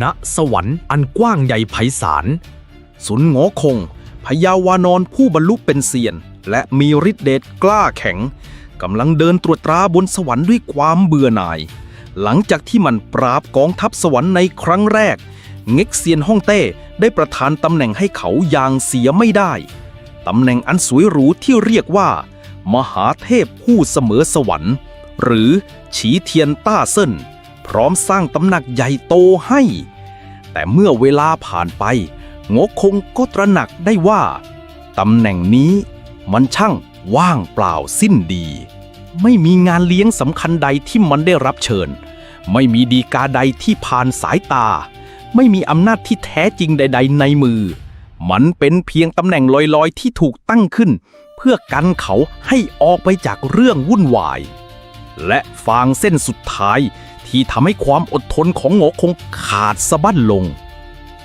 ณสวรรค์อันกว้างใหญ่ไพศาลสุนโงคงพญาวานอนผู้บรรลุเป็นเซียน และมีฤทธิเดชกล้าแข็งกำลังเดินตรวจตราบนสวรรค์ด้วยความเบื่อหน่าย หลังจากที่มันปราบกองทัพสวรรค์ในครั้งแรก เง็กเซียนฮ่องเต้ได้ประทานตำแหน่งให้เขาอย่างเสียไม่ได้ตำแหน่งอันสวยหรูที่เรียกว่า มหาเทพผู้เสมอสวรรค์ หรือฉีเทียนต้าเซิน พร้อมสร้างตำหนักใหญ่โตให้ แต่เมื่อเวลาผ่านไปโงคงก็ตระหนักได้ว่าตำแหน่งนี้มันช่างว่างเปล่าสิ้นดี ไม่มีงานเลี้ยงสำคัญใดที่มันได้รับเชิญ ไม่มีดีกาใดที่ผ่านสายตา ไม่มีอำนาจที่แท้จริงใด ๆ ในมือ มันเป็นเพียงตำแหน่งลอยๆที่ถูกตั้งขึ้น เพื่อกันเขาให้ออกไปจากเรื่องวุ่นวาย และฟางเส้นสุดท้ายที่ทำให้ความอดทนของโงคงขาดสะบั้นลง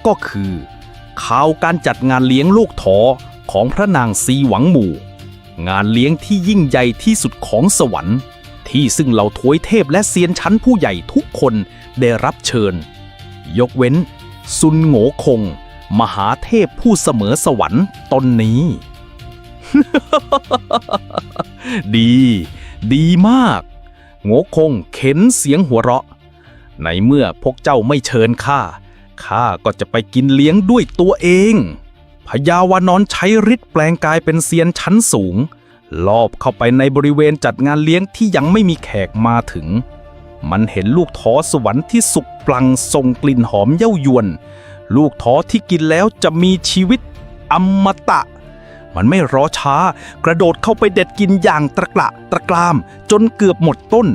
ก็คือข่าวการจัดงานเลี้ยงลูกถอของพระนางซีหวังหมู่ งานเลี้ยงที่ยิ่งใหญ่ที่สุดของสวรรค์ ที่ซึ่งเหล่าทวยเทพและเซียนชั้นผู้ใหญ่ทุกคนได้รับเชิญ ยกเว้น ซุนโงคง มหาเทพผู้เสมอสวรรค์ตนนี้ ดี ดีมาก โงคงเข็นเสียงหัวเราะ ในเมื่อพวกเจ้าไม่เชิญข้า ข้าก็จะไปกินเลี้ยงด้วยตัวเอง พญาวานอนใช้ฤทธิ์แปลงกายเป็นเซียนชั้นสูง ลอบเข้าไปในบริเวณจัดงานเลี้ยงที่ยังไม่มีแขกมาถึง มันเห็นลูกท้อสวรรค์ที่สุกปลังส่งกลิ่นหอมเย้ายวน ลูกท้อที่กินแล้วจะมีชีวิตอมตะ มันไม่รอช้า กระโดดเข้าไปเด็ดกินอย่างตะกละตะกราม จนเกือบหมดต้น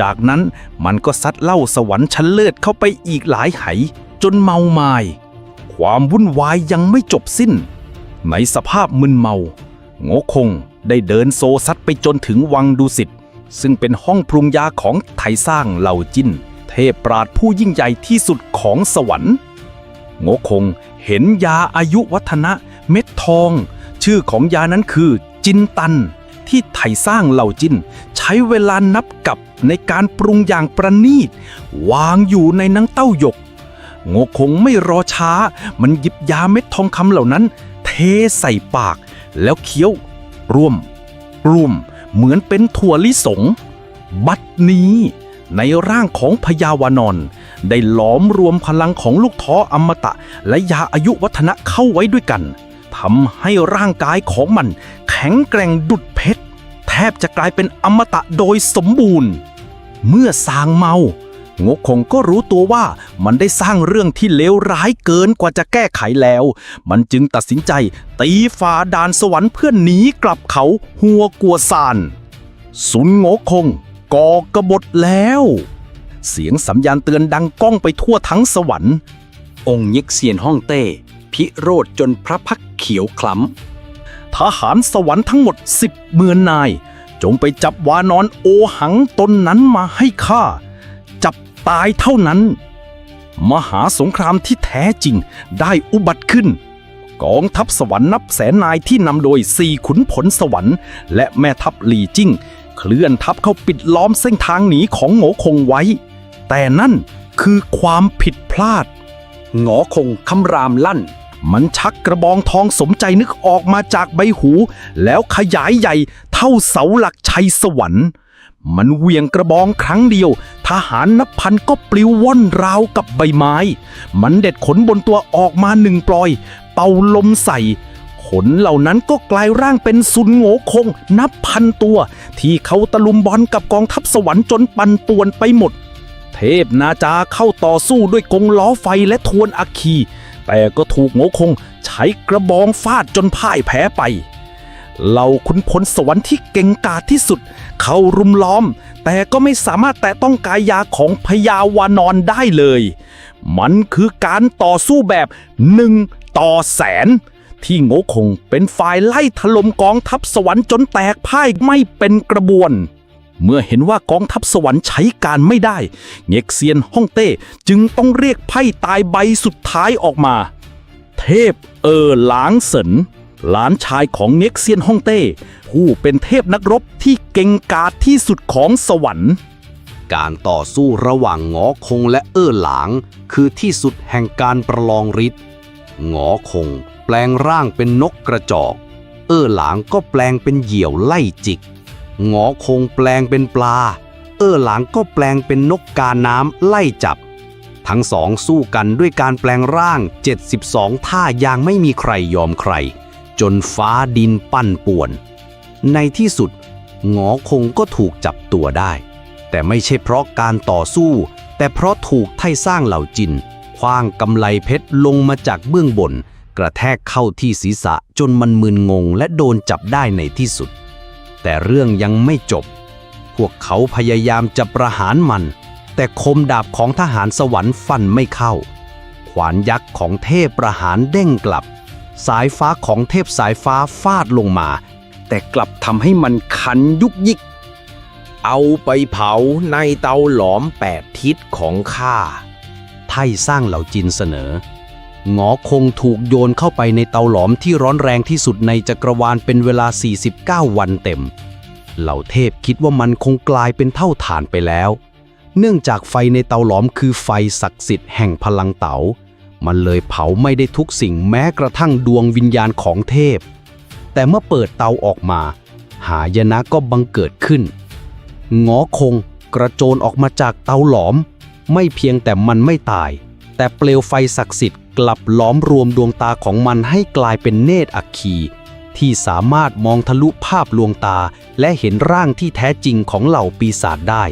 จากนั้นมันก็ซัดเหล้าสวรรค์ชั้นเลิศเข้าไปอีกหลายไหจนเมามาย ความวุ่นวายยังไม่จบสิ้น ในสภาพมึนเมาโงคงได้เดินโซซัดไปจนถึงวังดุสิตซึ่งเป็นห้องปรุงยาของไทสร้างเหล่าจินเทพปราดผู้ยิ่งใหญ่ที่สุดของสวรรค์โงคงเห็นยาอายุวัฒนะ เม็ดทอง ชื่อของยานั้นคือ จินตัน ที่ไทสร้างเหล่าจิน ใช้เวลานับกับในการปรุงอย่างประณีต วางอยู่ในนังเต้าหยกโงคงไม่รอช้า มันหยิบยาเม็ดทองคำเหล่านั้น เทใส่ปาก แล้วเคี้ยว ร่วม ร่วม เหมือนเป็นถั่วลิสง บัดนี้ ในร่างของพญาวานอน ได้หลอมรวมพลังของลูกท้ออมตะ และยาอายุวัฒนะเข้าไว้ด้วยกันำให้ร่างกายของมัน แข็งแกร่งดุดเพชร แทบจะกลายเป็นอมตะโดยสมบูรณ์ เมื่อสางเมา งกคงก็รู้ตัวว่ามันได้สร้างเรื่องที่เลวร้ายเกินกว่าจะแก้ไขแล้ว มันจึงตัดสินใจ ตีฝ่าด่านสวรรค์เพื่อหนีกลับเขาหัวกัวซานสุนโงคงก่อกบฏแล้ว เสียงสัญญาณเตือนดังก้องไปทั่วทั้งสวรรค์ องค์เย็กเซียนฮ่องเต้ พิโรธจนพระพักเขียวคล้ทหารสวรรค์ทั้งหมดสิบหมื่นนาย จงไปจับวานอนโอหังตนนั้นมาให้ข้า จับตายเท่านั้น มหาสงครามที่แท้จริงได้อุบัติขึ้น กองทัพสวรรค์นับแสนนายที่นำโดยสี่ขุนผลสวรรค์ และแม่ทัพหลี่จิ้ง เคลื่อนทัพเข้าปิดล้อมเส้นทางหนีของโงคงไว้ แต่นั่นคือความผิดพลาด หงอคงคำรามลั่น มันชักกระบองทองสมใจนึกออกมาจากใบหู แล้วขยายใหญ่เท่าเสาหลักชัยสวรรค์มันเวียงกระบองครั้งเดียว ทหารนับพันก็ปลิวว่อนราวกับใบไม้ มันเด็ดขนบนตัวออกมาหนึ่งปลอย เป่าลมใส่ ขนเหล่านั้นก็กลายร่างเป็นสุนโงคง นับพันตัว ที่เขาตะลุมบอลกับกองทัพสวรรค์จนปันป่วนไปหมด เทพนาจาเข้าต่อสู้ด้วยกงล้อไฟและทวนอัคี แต่ก็ถูกโงคงใช้กระบองฟาดจนพ่ายแพ้ไปเหล่าคุณพลสวรรค์ที่เก่งกาจที่สุด เขารุมล้อม แต่ก็ไม่สามารถแตะต้องกายาของพญาวานอนได้เลย มันคือการต่อสู้แบบหนึ่งต่อแสน ที่โงคงเป็นฝ่ายไล่ถล่มกองทัพสวรรค์จนแตกพ่ายไม่เป็นกระบวน เมื่อเห็นว่ากองทัพสวรรค์ใช้การไม่ได้ เง็กเซียนฮ่องเต้จึงต้องเรียกไพ่ตายใบสุดท้ายออกมา เทพเออหลางเสินหลานชายของเง็กเซียนฮ่องเต้ ผู้เป็นเทพนักรบที่เก่งกาจที่สุดของสวรรค์ การต่อสู้ระหว่างหงอคงและเอ้อหลาง คือที่สุดแห่งการประลองฤทธิ์หงอคงแปลงร่างเป็นนกกระจอก เอ้อหลางก็แปลงเป็นเหยี่ยวไล่จิก หงอคงแปลงเป็นปลา เอ้อหลางก็แปลงเป็นนกกาน้ำไล่จับ ทั้งสองสู้กันด้วยการแปลงร่าง 72 ท่าอย่างไม่มีใครยอมใคร จนฟ้าดินปั้นป่วน ในที่สุดหงอคงก็ถูกจับตัวได้ แต่ไม่ใช่เพราะการต่อสู้ แต่เพราะถูกไท่สร้างเหล่าจินคว้างกำไลเพชรลงมาจากเบื้องบน กระแทกเข้าที่ศีรษะจนมันมึนงงและโดนจับได้ในที่สุด แต่เรื่องยังไม่จบ พวกเขาพยายามจะประหารมัน แต่คมดาบของทหารสวรรค์ฟันไม่เข้า ขวานยักษ์ของเทพประหารเด้งกลับ สายฟ้าของเทพสายฟ้าฟาดลงมา แต่กลับทำให้มันคันยุกยิก เอาไปเผาในเตาหลอมแปดทิศของข้าไทสร้างเหล่าจินเสนอ หงอคงถูกโยนเข้าไปในเตาหลอมที่ร้อนแรงที่สุดในจักรวาลเป็นเวลา 49 วันเต็ม เหล่าเทพคิดว่ามันคงกลายเป็นเท่าฐานไปแล้ว เนื่องจากไฟในเตาหลอมคือไฟศักดิ์สิทธิ์แห่งพลังเต๋า มันเลยเผาไม่ได้ทุกสิ่งแม้กระทั่งดวงวิญญาณของเทพ แต่เมื่อเปิดเตาออกมา หายนะก็บังเกิดขึ้นหงอคงกระโจนออกมาจากเตาหลอม ไม่เพียงแต่มันไม่ตาย แต่เปลวไฟศักดิ์สิทธิ์กลับล้อมรวมดวงตาของมันให้กลายเป็นเนตรอัคคี ที่สามารถมองทะลุภาพลวงตา และเห็นร่างที่แท้จริงของเหล่าปีศาจได้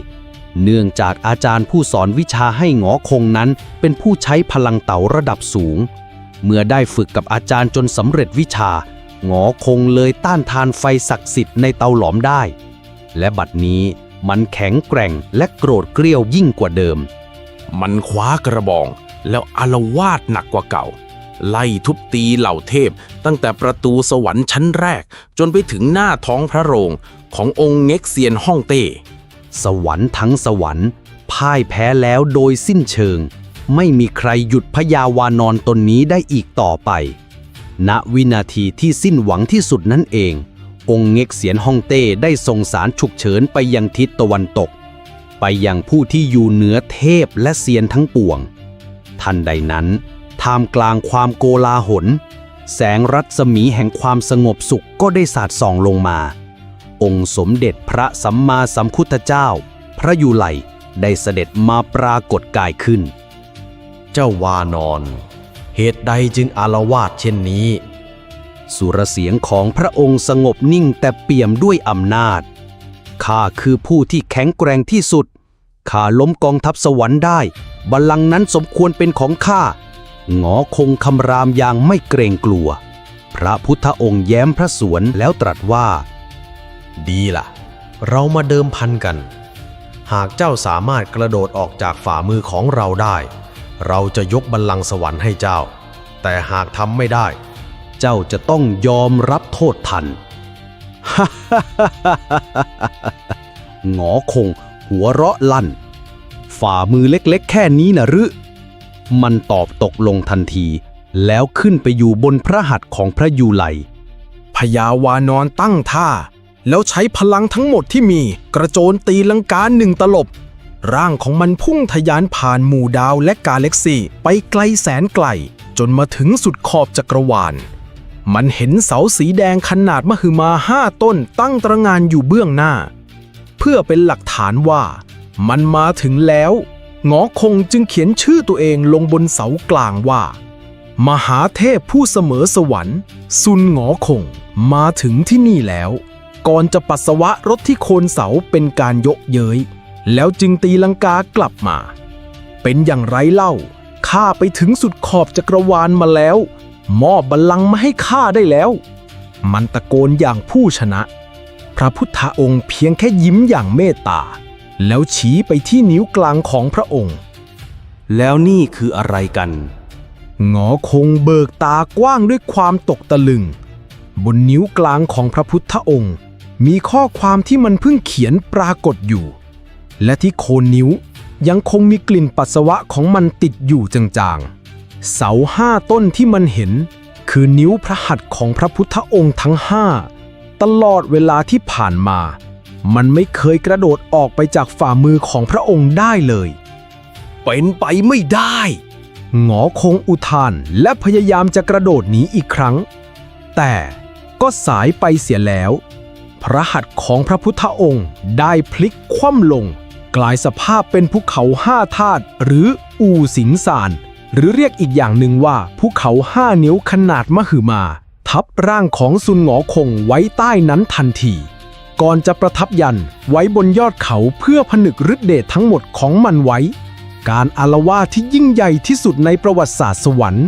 เนื่องจากอาจารย์ผู้สอนวิชาให้หงอคงนั้น เป็นผู้ใช้พลังเต๋าระดับสูง เมื่อได้ฝึกกับอาจารย์จนสำเร็จวิชา หงอคงเลยต้านทานไฟศักดิ์สิทธิ์ในเตาหลอมได้ และบัดนี้มันแข็งแกร่งและโกรธเกรี้ยวยิ่งกว่าเดิม มันคว้ากระบอง แล้วอารวาดหนักกว่าเก่า ไล่ทุบตีเหล่าเทพ ตั้งแต่ประตูสวรรค์ชั้นแรก จนไปถึงหน้าท้องพระโรงขององค์เง็กเซียนฮ่องเต้ สวรรค์ทั้งสวรรค์พ่ายแพ้แล้วโดยสิ้นเชิง ไม่มีใครหยุดพยาวานอนตนนี้ได้อีกต่อไป ณวินาทีที่สิ้นหวังที่สุดนั่นเอง องค์เง็กเสียนฮ่องเต้ได้ส่งสารฉุกเฉินไปยังทิศตะวันตก ไปยังผู้ที่อยู่เหนือเทพและเซียนทั้งปวง ทันใดนั้น ท่ามกลางความโกลาหล แสงรัศมีแห่งความสงบสุขก็ได้สาดส่องลงมา องค์สมเด็จพระสัมมาสัมพุทธเจ้า พระยุไลได้เสด็จมาปรากฏกายขึ้น เจ้าวานอน เหตุใดจึงอารวาสเช่นนี้ สุรเสียงของพระองค์สงบนิ่งแต่เปี่ยมด้วยอำนาจ ข้าคือผู้ที่แข็งแกร่งที่สุด ข้าล้มกองทัพสวรรค์ได้ บัลลังก์นั้นสมควรเป็นของข้าหงอคงคำรามอย่างไม่เกรงกลัว พระพุทธองค์แย้มพระสวนแล้วตรัสว่า ดีล่ะ เรามาเดิมพันกัน หากเจ้าสามารถกระโดดออกจากฝ่ามือของเราได้ เราจะยกบัลลังก์สวรรค์ให้เจ้า แต่หากทำไม่ได้ เจ้าจะต้องยอมรับโทษทันหงอคงหัวเราะลั่น ฝ่ามือเล็กๆ แค่นี้นะหรือ มันตอบตกลงทันที แล้วขึ้นไปอยู่บนพระหัตถ์ของพระยูไลพญาวานอนตั้งท่า แล้วใช้พลังทั้งหมดที่มีกระโจนตีลังกาหนึ่งตลบ ร่างของมันพุ่งทะยานผ่านหมู่ดาวและกาแล็กซีไปไกลแสนไกล จนมาถึงสุดขอบจักรวาล มันเห็นเสาสีแดงขนาดมหึมาห้าต้นตั้งตระหงานอยู่เบื้องหน้า เพื่อเป็นหลักฐานว่า มันมาถึงแล้วงอคงจึงเขียนชื่อตัวเองลงบนเสากลางว่า มหาเทพผู้เสมอสวรรค์ ซุนงอคงมาถึงที่นี่แล้ว ก่อนจะปัสสาวะรถที่โคนเสาเป็นการยกเย้ย แล้วจึงตีลังกากลับมา เป็นอย่างไรเล่าข้าไปถึงสุดขอบจักรวาลมาแล้ว มอบบัลลังก์มาให้ข้าได้แล้ว มันตะโกนอย่างผู้ชนะ พระพุทธองค์เพียงแค่ยิ้มอย่างเมตตา แล้วชี้ไปที่นิ้วกลางของพระองค์ แล้วนี่คืออะไรกัน หงอคงเบิกตากว้างด้วยความตกตะลึง บนนิ้วกลางของพระพุทธองค์ มีข้อความที่มันเพิ่งเขียนปรากฏอยู่ และที่โคนนิ้วยังคงมีกลิ่นปัสสาวะของมันติดอยู่จางๆ เสาห้าต้นที่มันเห็น คือนิ้วพระหัตถ์ของพระพุทธองค์ทั้งห้าตลอดเวลาที่ผ่านมา มันไม่เคยกระโดดออกไปจากฝ่ามือของพระองค์ได้เลย เป็นไปไม่ได้ หงอคงอุทานและพยายามจะกระโดดหนีอีกครั้ง แต่ก็สายไปเสียแล้ว พระหัตถ์ของพระพุทธองค์ได้พลิกคว่ำลง กลายสภาพเป็นภูเขาห้าธาตุหรืออูสิงสานหรือเรียกอีกอย่างหนึ่งว่าภูเขาห้านิ้วขนาดมหึมา ทับร่างของซุนหงอคงไว้ใต้นั้นทันที ก่อนจะประทับยันไว้บนยอดเขาเพื่อผนึกฤทธิเดชทั้งหมดของมันไว้ การอารวาสที่ยิ่งใหญ่ที่สุดในประวัติศาสตร์สวรรค์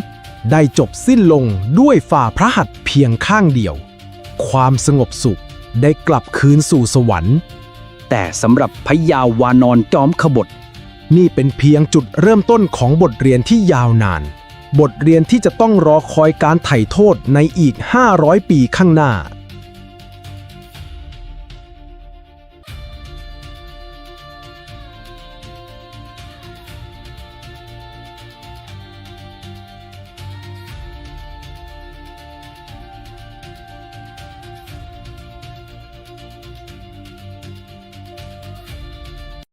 ได้จบสิ้นลงด้วยฝ่าพระหัตถ์เพียงข้างเดียว ความสงบสุขได้กลับคืนสู่สวรรค์ แต่สำหรับพญาวานอนจอมขบฏ นี่เป็นเพียงจุดเริ่มต้นของบทเรียนที่ยาวนาน บทเรียนที่จะต้องรอคอยการไถ่โทษในอีก 500 ปีข้างหน้า